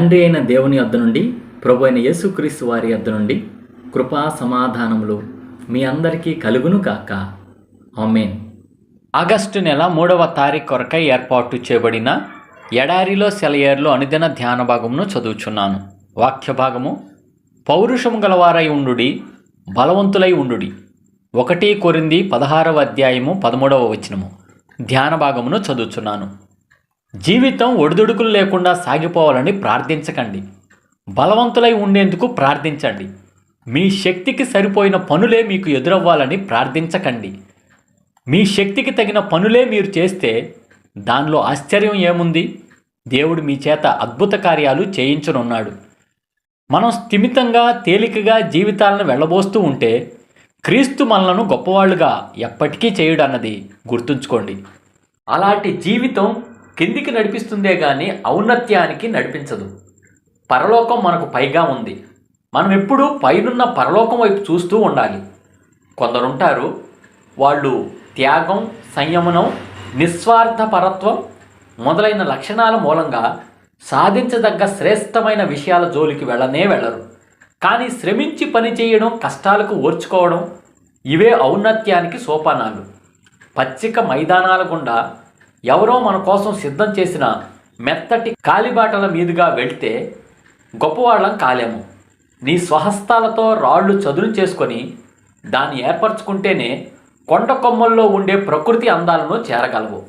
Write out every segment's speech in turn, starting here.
తండ్రి అయిన దేవుని వద్ద నుండి ప్రభు అయిన యేసుక్రీస్తు వారి వద్ద నుండి కృపా సమాధానములు మీ అందరికీ కలుగును కాక ఆమెన్. ఆగస్టు నెల మూడవ తారీఖు కొరకై ఏర్పాటు చేయబడిన ఎడారిలో సెలయేర్లో అనుదిన ధ్యాన భాగమును చదువుచున్నాను. వాక్య భాగము పౌరుషము గలవారై ఉండుడి బలవంతులై ఉండుడి. ఒకటి కొరింది పదహారవ అధ్యాయము పదమూడవ వచనము. ధ్యాన భాగమును చదువుచున్నాను. జీవితం ఒడిదుడుకులు లేకుండా సాగిపోవాలని ప్రార్థించకండి. బలవంతులై ఉండేందుకు ప్రార్థించండి. మీ శక్తికి సరిపోయిన పనులే మీకు ఎదురవ్వాలని ప్రార్థించకండి. మీ శక్తికి తగిన పనులే మీరు చేస్తే దానిలో ఆశ్చర్యం ఏముంది? దేవుడు మీ చేత అద్భుత కార్యాలు చేయించనున్నాడు. మనం స్థిమితంగా తేలికగా జీవితాలను వెళ్ళబోస్తూ ఉంటే క్రీస్తు మనలను గొప్పవాళ్ళుగా ఎప్పటికీ చేయడు అన్నది గుర్తుంచుకోండి. అలాంటి జీవితం కిందికి నడిపిస్తుందే కానీ ఔన్నత్యానికి నడిపించదు. పరలోకం మనకు పైగా ఉంది. మనం ఎప్పుడూ పైనున్న పరలోకం వైపు చూస్తూ ఉండాలి. కొందరుంటారు వాళ్ళు త్యాగం సంయమనం నిస్వార్థపరత్వం మొదలైన లక్షణాల మూలంగా సాధించదగ్గ శ్రేష్టమైన విషయాల జోలికి వెళ్ళనే వెళ్ళరు. కానీ శ్రమించి పని చేయడం కష్టాలకు ఓర్చుకోవడం ఇవే ఔన్నత్యానికి సోపానాలు. పచ్చిక మైదానాల గుండా ఎవరో మన కోసం సిద్ధం చేసిన మెత్తటి కాలిబాటల మీదుగా వెళ్తే గొప్పవాళ్ళం కాలేము. నీ స్వహస్తాలతో రాళ్ళు చదును చేసుకొని దాన్ని ఏర్పరచుకుంటేనే కొండ కొమ్మల్లో ఉండే ప్రకృతి అందాలను చేరగలవు.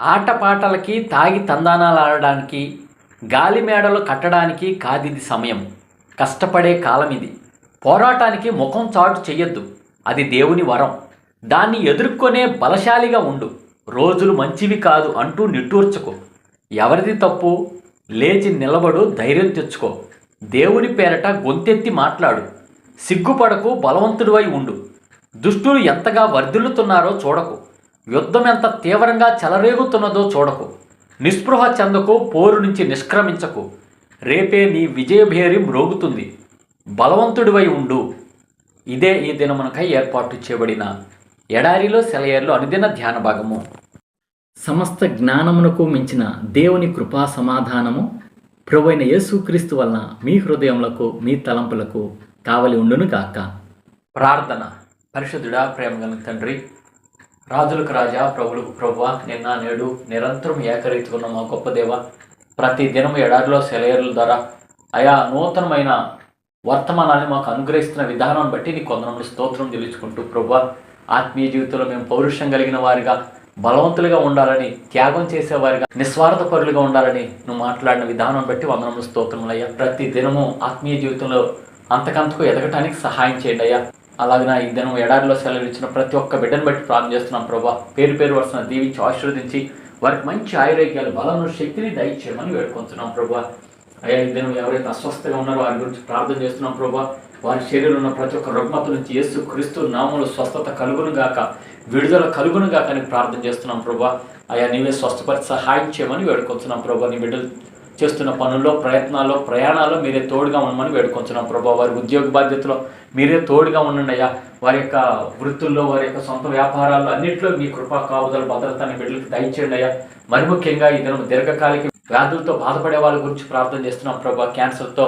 ఆటపాటలకి తాగి తందానాలు ఆడడానికి గాలి మేడలు కట్టడానికి కాదిది సమయం. కష్టపడే కాలం ఇది. పోరాటానికి ముఖం చాటు చెయ్యొద్దు. అది దేవుని వరం. దాన్ని ఎదుర్కొనే బలశాలిగా ఉండు. రోజులు మంచివి కాదు అంటూ నిట్టూర్చుకో. ఎవరిది తప్పు? లేచి నిలబడు ధైర్యం తెచ్చుకో. దేవుని పేరట గొంతెత్తి మాట్లాడు. సిగ్గుపడకు బలవంతుడివై ఉండు. దుష్టులు ఎంతగా వర్ధిల్లుతున్నారో చూడకు. యుద్ధం ఎంత తీవ్రంగా చెలరేగుతున్నదో చూడకు. నిస్పృహ చెందకు పోరు నుంచి నిష్క్రమించకు. రేపే నీ విజయభేరి మ్రోగుతుంది. బలవంతుడివై ఉండు. ఇదే ఈ దినమునకై ఏర్పాటు చేయబడిన ఎడారిలో సెలయేర్లు అనుదిన ధ్యాన భాగము. సమస్త జ్ఞానమునకు మించిన దేవుని కృపా సమాధానము ప్రభువైన యేసుక్రీస్తు వలన మీ హృదయములకు మీ తలంపులకు కావలి ఉండును గాక. ప్రార్థన. పరిశుద్ధుడా ప్రేమగల తండ్రి రాజులకు రాజా ప్రభులకు ప్రభువ నిన్న నేడు నిరంతరం ఏకరీతిగా ఉన్న మా గొప్ప దేవ ప్రతి దినం ఎడారిలో సెలయేర్ల ద్వారా ఆయా నూతనమైన వర్తమానాన్ని మాకు అనుగ్రహిస్తున్న విధానం బట్టి నీ కొందరములు స్తోత్రం తెలుసుకుంటూ ప్రభు ఆత్మీయ జీవితంలో మేము పౌరుషం కలిగిన వారిగా బలవంతులుగా ఉండాలని త్యాగం చేసేవారిగా నిస్వార్థపరులుగా ఉండాలని నువ్వు మాట్లాడిన విధానం బట్టి వందనములు స్తోత్రములయ్యా. ప్రతి దినము ఆత్మీయ జీవితంలో అంతకంతకు ఎదగటానికి సహాయం చేయండి అయ్యా అలాగే నా ఈ దినం ఎడారిలో సెలవు ఇచ్చిన ప్రతి ఒక్క బిడ్డను బట్టి ప్రార్థన చేస్తున్నాం ప్రభా. పేరు పేరు వరుసన దీవించి ఆశీర్వదించి వారికి మంచి ఆరోగ్యాలు బలము శక్తిని దయచేయమని వేడుకుంటున్నాం ప్రభా. అయ్యా ఈ దినం ఎవరైతే అస్వస్థగా ఉన్నారో వారి గురించి ప్రార్థన చేస్తున్నాం ప్రభా. వారి శరీరంలో ఉన్న ప్రతి ఒక్క రుగ్మత నుంచి యేసు క్రీస్తు నామంలో స్వస్థత కలుగును గాక విడుదల కలుగును గాక అని ప్రార్థన చేస్తున్నాం ప్రభా. అయా నీవే స్వస్థపరిచి సహాయం చేయమని వేడుకొస్తున్నాం ప్రభా. నీ బిడ్డలు చేస్తున్న పనుల్లో ప్రయత్నాల్లో ప్రయాణాల్లో మీరే తోడుగా ఉండమని వేడుకొంచున్నాం ప్రభా. వారి ఉద్యోగ బాధ్యతలో మీరే తోడుగా ఉండండి అయ్యా. వారి యొక్క వృత్తుల్లో వారి యొక్క సొంత వ్యాపారాల్లో అన్నింటిలో మీ కృపా కావుదల భద్రతని బిడ్డలకు దయచేయండి అయ్యా. మరి ముఖ్యంగా ఈ దినం దీర్ఘకాలిక వ్యాధులతో బాధపడే వాళ్ళ గురించి ప్రార్థన చేస్తున్నాం ప్రభా. క్యాన్సర్తో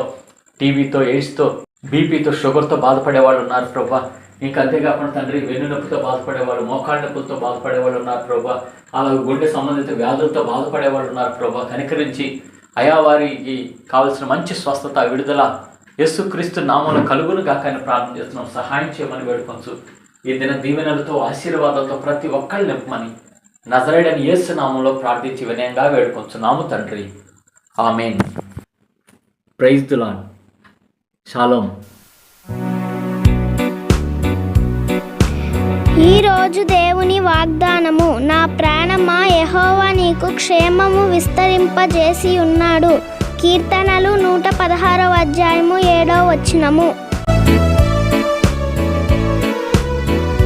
టీవీతో ఎయిడ్స్తో బీపీతో షుగర్తో బాధపడే వాళ్ళు ఉన్నారు ప్రభా. ఇంకా అంతేకాకుండా తండ్రి వెన్ను నొప్పితో మోకాళ్ళ నొప్పులతో బాధపడే వాళ్ళు ఉన్నారు ప్రభా. అలాగే గుండె సంబంధిత వ్యాధులతో బాధపడేవాళ్ళు ఉన్నారు ప్రభా. కనికరించి అయా వారికి కావలసిన మంచి స్వస్థత విడుదల యేసుక్రీస్తు నామంలో కలుగును కాకని ప్రార్థన చేస్తున్నాం. సహాయం చేయమని వేడుకొంచు. ఈ దిన దీవెనలతో ఆశీర్వాదాలతో ప్రతి ఒక్కళ్ళు నింపమని నజరేడని యేసు నామంలో ప్రార్థించి వినయంగా వేడుకొంచున్నాము తండ్రి. ఆమెన్. ప్రైజ్ దు లాడ్ షాలోం ఈ రోజు దేవుని వాగ్దానము నా ప్రాణమా యహోవా నీకు క్షేమము విస్తరింపజేసి ఉన్నాడు కీర్తనలు నూట పదహారవ అధ్యాయము ఏడో వచ్చినము